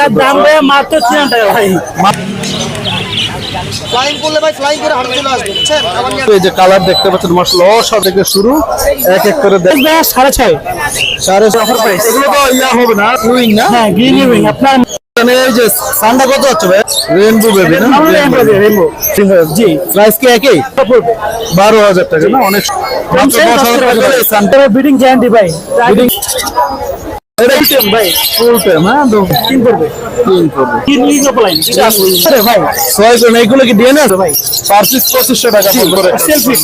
এটার দাম ভাই মাত্র তিন হাজার টাকা ভাই। ফ্লাইং করলে ভাই ফ্লাইং করে হাঁটে চলে আসবে বুঝছেন? এই যে কালার দেখতে পাচ্ছেন মশলা অসা থেকে শুরু। এক এক করে দেখ ভাই সাড়ে ছয়। সাড়ে অফার প্রাইস এগুলো তো ইয়া হবে না উইং না? হ্যাঁ গ্রিন উইং আপনার এখানে এই যে সানটা কত হচ্ছে ভাই? রেনবো বেবি না? রেমবো জি। প্রাইস কি একই? বারো হাজার টাকা না? অনেক সানটা বিডিং গ্যারান্টি ভাই। এটা ভাই ফুল হ্যাঁ তিন করবে। তিন করবে। তিন উইং অফলাইন আরে ভাই ছয় জন এইগুলো কি ডিএনএ আছে ভাই? পার পিস পঁচিশশো টাকা পড়বে সেলফি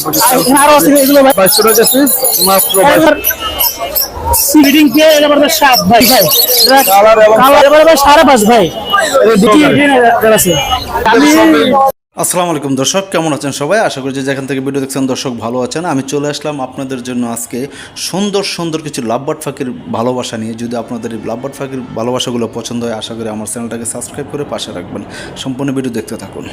আরও আছে এগুলো ভাই। বাইশশো টাকা পিস মাত্র সিডিং কে এবার সাত ভাই। ভাই কালার এবং কালার এবার ভাই সাড়ে পাঁচ ভাই। আছে? আমি আসসালামু আলাইকুম দর্শক কেমন আছেন সবাই? আশা করি যে যেখান থেকে ভিডিও দেখছেন দর্শক ভালো আছেন। আমি চলে আসলাম আপনাদের জন্য আজকে সুন্দর সুন্দর কিছু লাভবাট ফাঁকির ভালোবাসা নিয়ে। যদি আপনাদের এই লাভবাট ফাঁকির ভালোবাসাগুলো পছন্দ হয় আশা করি আমার চ্যানেলটাকে সাবস্ক্রাইব করে পাশে রাখবেন। সম্পূর্ণ ভিডিও দেখতে থাকুন।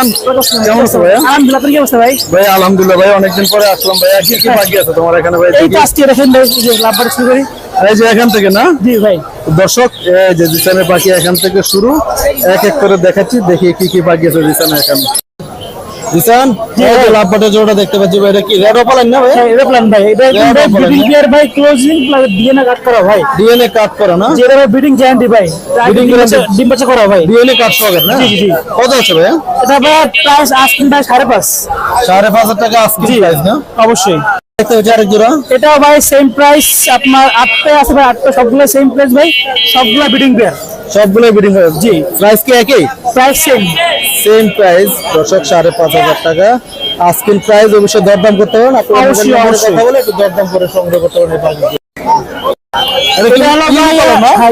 আলহামদুলিল্লাহ ভাই? ভাই আলহামদুলিল্লাহ ভাই অনেকদিন পরে আসলাম ভাই কি কি বাকি আছে? তোমার এখানে ভাই এই যে এখান থেকে না? জি ভাই। দর্শক এই যে পাখি এখান থেকে শুরু। এক এক করে দেখাচ্ছি দেখি কি কি বাকি আছে বিছানা এখানে। বিছান এই যে লাভবাটা জোড়া দেখতে পাচ্ছি ভাই এটা কি রেড অপালাইন না ভাই? হ্যাঁ ভাই। এটা ক্লোজিং ডিএনএ কাট করা ভাই। ডিএনএ কাট করা না? যেটা ভাই বিডিং গ্যারান্টি ভাই। Breeding ডিম ডিম বাচ্চা করা ভাই। ডিএনএ কাট সকেট না? জি, জি, জি। কত আছে ভাই? এটা ভাই প্রাইস আজকিন ভাই সাড়ে পাঁচ। সাড়ে পাঁচ হাজার টাকা আজকে প্রাইস না? অবশ্যই। এটাও ভাই সেম প্রাইস আপনার আটটা আছে ভাই আটটা সবগুলো সেম প্রাইস ভাই সবগুলো বিডিং পেয়ার সবগুলো বিডিং হয়ে জি। প্রাইস কি একই? প্রাইস সেম সেম প্রাইস দর্শক সাড়ে পাঁচ হাজার টাকা। আজকের প্রাইস অবশ্যই দরদাম করতে পারেন আপনি। কথা বলে একটু দরদাম করে সংগ্রহ করতে পারেন? হ্যাঁ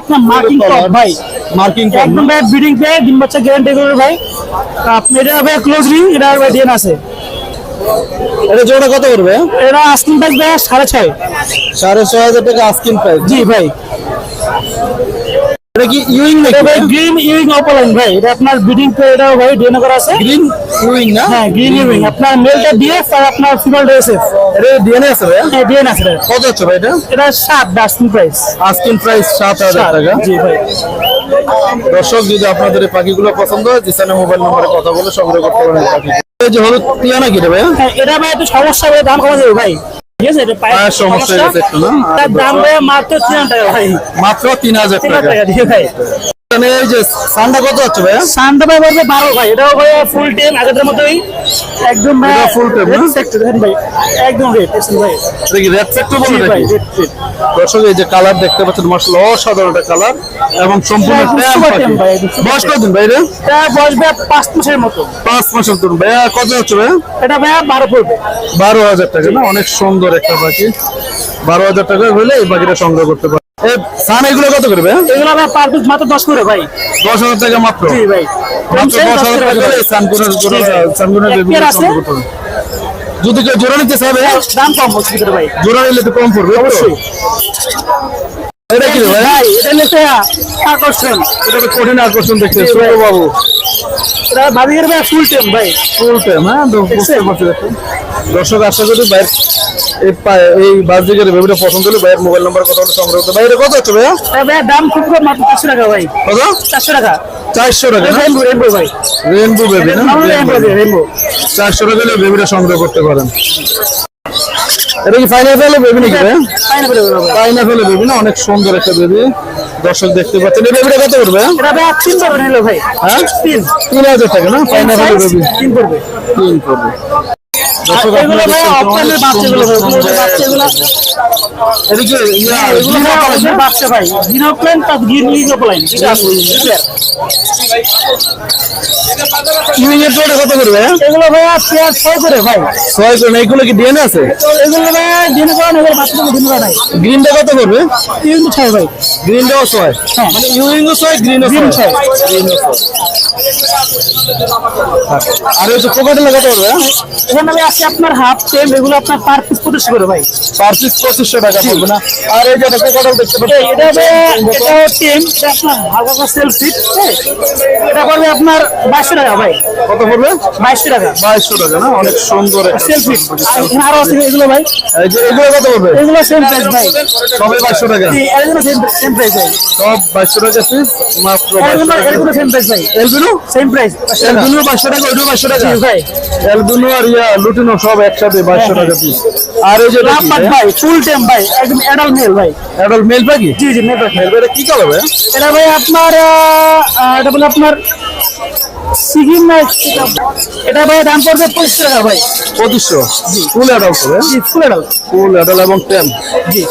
আপনার মার্কিং টপ ভাই। মার্কিং একদম ভাই বিডিং পেয়ার ডিম বাচ্চা গ্যারান্টি করবে ভাই। আপনি এটা ভাই ক্লোজ রিং এটা ডিএন আছে। এটা জোড়া কত করবে এটা আস্কিং প্রাইস ভাই সাড়ে ছয়। সাড়ে ছয় হাজার টাকা আজকিন প্রাইস জি ভাই। এটা কি ইউইং ভাই গ্রিন ইউইং অপলাইন ভাই। এটা আপনার বিডিং পেয়ার এটাও ভাই ডিএন করা আছে। গ্রিন ইউইং না? হ্যাঁ গ্রিন ইউইং আপনার মেলটা ডিএফ আর আপনার ফিমেল এসএফ এটা ডিএনএ আছে ভাই হ্যাঁ আছে কত হচ্ছে ভাই এটা? এটা সাত আস্কিং প্রাইস আজকিন প্রাইস সাত হাজার টাকা। জি ভাই। দর্শক যদি আপনাদের এই পাখিগুলো পছন্দ হয় জিসানের মোবাইল নম্বরে কথা বলে সংগ্রহ করতে পারেন পাখি এই যে হলুদ টিয়া নাকি রে ভাই হ্যাঁ, এটা ভাই একটু সমস্যা ভাই দাম কমা যাবে ভাই। সমস্যা হয়ে গেছে একটু না? দাম মাত্র তিন হাজার টাকা ভাই। মাত্র তিন হাজার টাকা। টাকা দিয়ে ভাই এই যে সানটা কত হচ্ছে ভাইয়া? সানটা ভাই বলবে বারো ভাই। এটাও ভাই ফুল টাইম আগের মতোই। একদম ভাই? সেক্টর দেখেন ভাই। একদম রেট ভাই। দেখি রেড সেক্টর বলে ভাই রেট রেট দর্শক এই যে কালার দেখতে পাচ্ছেন মাসাল অসাধারণ একটা কালার এবং সম্পূর্ণ ভাই, বয়স কতদিন ভাই রে বয়স ভাই পাঁচ মাসের মতো। পাঁচ মাসের তরুণ ভাইয়া কত হচ্ছে ভাইয়া? এটা ভাই বারো পড়বে। বারো হাজার টাকা না? অনেক সুন্দর একটা পাখি। বারো হাজার টাকা হলে এই পাখিটা সংগ্রহ করতে পারে। এই সান এগুলো কত করবে এগুলো ভাই পার পিস মাত্র দশ করে ভাই। দশ হাজার টাকা মাত্র? জি ভাই। মাত্র দশ হাজার টাকা করে এই সানগুনের সানগুনের এক যদি কেউ জোড়া নিতে চাবে দাম কম হচ্ছে ভাই। জোড়া নিলে তো কম পড়বে অবশ্যই। এটা কি ভাই? ভাই এটা নিতে আকর্ষণ। এটা তো কঠিন আকর্ষণ দেখতে ছোট বাবু। এটা ভাবির ভাই ফুল টাইম ভাই। ফুল টাইম হ্যাঁ দর্শক আশা করি ভাইয়ের এই এই বাসদিকের বেবিটা পছন্দ হলে ভাইয়ের মোবাইল নাম্বার কথা সংগ্রহ করতে ভাইয়ের কত হচ্ছে ভাইয়া? এটা ভাই দাম খুব কম মাত্র চারশো টাকা ভাই। কত? চারশো টাকা। চারশো টাকা রেনবো রেনবো ভাই। রেনবো বেবি না? রেনবো চারশো টাকা হলে বেবিটা সংগ্রহ করতে পারেন। এটা কি ফাইনাল ফেলে বেবি নাকি ভাই পাইনাপেল ভাই বেবি না? অনেক সুন্দর একটা বেবি দর্শক দেখতে পাচ্ছেন। এই বেবিটা কত করবে ভাই তিন পারবে নিলো ভাই। হ্যাঁ? তিন। হাজার টাকা না? ফাইনাল বেবি তিন করবে তিন করবে এগুলো কি এগুলো ভাই অপশনের বাচ্চা ভাই। জিরো প্লেন তার গির নিয়ে প্লেন ঠিক আছে ইউইং এর কত করবে? এগুলো ভাই পেয়ার ছয় করে ভাই। ছয় করে এইগুলো কি ডিএনএ আছে? এগুলো ভাই এগুলো দিন করা নাই গ্রিনটা কত করবে? তিন ছয় ভাই। গ্রিনটাও ছয়। হ্যাঁ। মানে ইউইংও ছয় গ্রিনও গ্রিন ছয়। গ্রিনও ছয়। আর ওই যে কোকাটেলা কত করবে? হ্যাঁ? এখানে আছে হচ্ছে আপনার হাফ টেম এগুলো আপনার পার পিস পঁচিশ করে ভাই। পার পিস পঁচিশশো টাকা পড়বে না। আর এই যে একটা কোকাটাল দেখতে পাচ্ছি এটা হবে এটাও টেম এটা আপনার হালকা সেল ফিট এটা করবে আপনার বাইশশো টাকা ভাই। কত পড়বে? বাইশশো টাকা। বাইশশো টাকা না? অনেক সুন্দর ফিট আরও আছে এগুলো ভাই। এগুলো কত পড়বে? এগুলো সেম প্রাইস ভাই। সবই বাইশশো টাকা। সেম প্রাইস ভাই। সব বাইশশো টাকা পিস মাত্র এগুলো সেম প্রাইস ভাই। এলবিনো? সেম প্রাইস এলবিনো বাইশশো টাকা ওইটাও বাইশশো টাকা? ভাই। এলবিনো আর ইয়া লুটিনো সব একসাথে বাইশশো টাকা পিস আর এই যে ভাই? ফুল টেম ভাই একদম অ্যাডাল্ট মেল ভাই। অ্যাডাল্ট মেল পাখি জি জি মেল এটা কি কালার ভাই? এটা ভাই আপনার এটা বলে আপনার সিকিম না এটা ভাই দাম পড়বে পঁচিশ টাকা ভাই। পঁচিশশো? ফুল অ্যাডাল্ট হবে জি ফুল অ্যাডাল্ট ফুল অ্যাডাল্ট এবং টেম জি।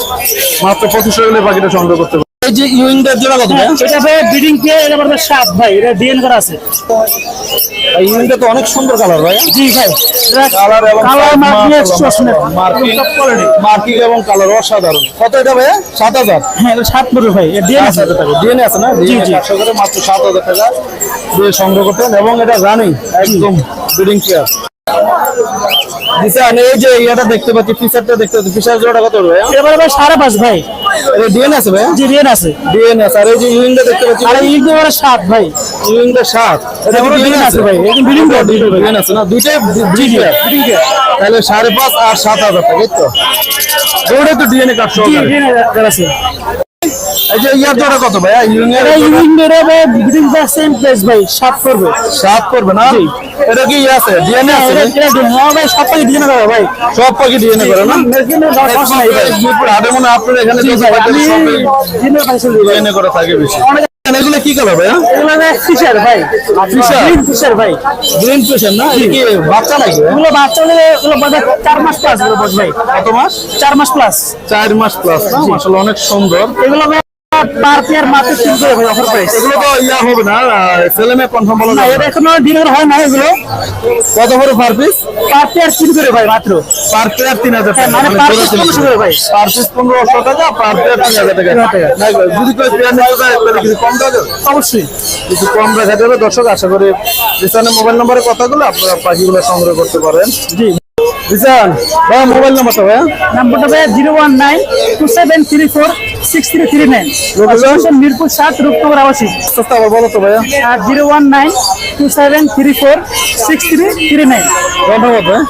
মাত্র পঁচিশশো হলে পাখিটা সংগ্রহ করতে এই যে ইউইংটার জোড়া কত ভাই? এটা ভাই ব্রিডিং কে এটা পড়বে সাত ভাই এটা ডিএন করা আছে। এই ইউইংটা তো অনেক সুন্দর কালার ভাই। জি ভাই কালার এবং কালার মার্কিং মার্কিং মার্কিং এবং কালার অসাধারণ। কত এটা ভাই হ্যাঁ এটা ভাই এটা ডিএন আছে। আছে না? জি, জি। করে মাত্র টাকা। দিয়ে সংগ্রহ করতেন এবং এটা রানিং একদম ব্রিডিং কেয়ার দিশান এই যে ইয়াটা দেখতে পাচ্ছি ফিচারটা দেখতে পাচ্ছি। ফিচার কত ভাই সাড়ে পাঁচ ভাই। এটা ডিএনএ আছে ভাই জি ডিএন আছে। আর এই যে ইউইংটা দেখতে পাচ্ছি আর সাত ভাই। ইউইংটা সাত। এটা ডিএন আছে ভাই। করা আছে। না? দুইটাই জি জি। তাহলে সাড়ে পাঁচ আর সাত হাজার টাকা তো। ওটা তো ডিএনএ ডিএন আছে এই যে ইয়ার জোড়া কত ভাই ইউইং এর এর ভাই দা সেম প্রাইস ভাই সাত পড়বে সাত করবে না? এটা কি ইয়ে আছে? ডিএনএ আছে হ্যাঁ ভাই সব পাখি ডিএন করা ভাই। সব পাখি ডিএনএ করে না? মেশিনে নাই ভাই মিরপুর হাটে মনে আপনার এখানে জি যত ভাই পাখি আমি সবই ডিএন পাইছি ভাই ডিএনএ করে থাকে বেশি। এগুলো কি কালার ভাই এগুলো ফিশার ভাই। Fisher? গ্রিন ফিশার ভাই। গ্রিন পেশেন্ট না? কি বাচ্চা নাকি? এগুলো বাচ্চা হলে এগুলো বোধ চার মাস প্লাস এগুলো ভাই। কত মাস? চার মাস প্লাস চার মাস প্লাস না? মাসাল্লাহ অনেক সুন্দর। এগুলো ভাই পার পেয়ার মাত্র তিন করে অফার প্রাইস। এগুলো তো ইয়া হবে না ছেলে মেয়ে কনফার্ম বলা না। এটা এখনও ডিনার হয় না এগুলো। কত করে পার পিস পার পেয়ার তিন করে ভাই মাত্র। পার পেয়ার তিন হাজার টাকা। মানে পার পিস পনেরোশো করে ভাই। পার পিস পনেরোশো টাকা পার পেয়ার তিন হাজার টাকা। যদি কেউ পেয়ার নিতে চায় তাহলে কিছু কম অবশ্যই। কিছু কম রাখা যাবে দর্শক আশা করি রিসানের মোবাইল নম্বরে কথাগুলো আপনারা পাখিগুলো সংগ্রহ করতে পারেন। জি। রিসান ভাই মোবাইল নাম্বারটা ভাই নাম্বারটা ভাই zero one nine two seven three four six three three nine. Location Mirpur সাত রূপনগর আবাসিক। সস্তা আবার বলো তো ভাইয়া। আর zero one nine two seven three four six three three nine. ধন্যবাদ ভাই।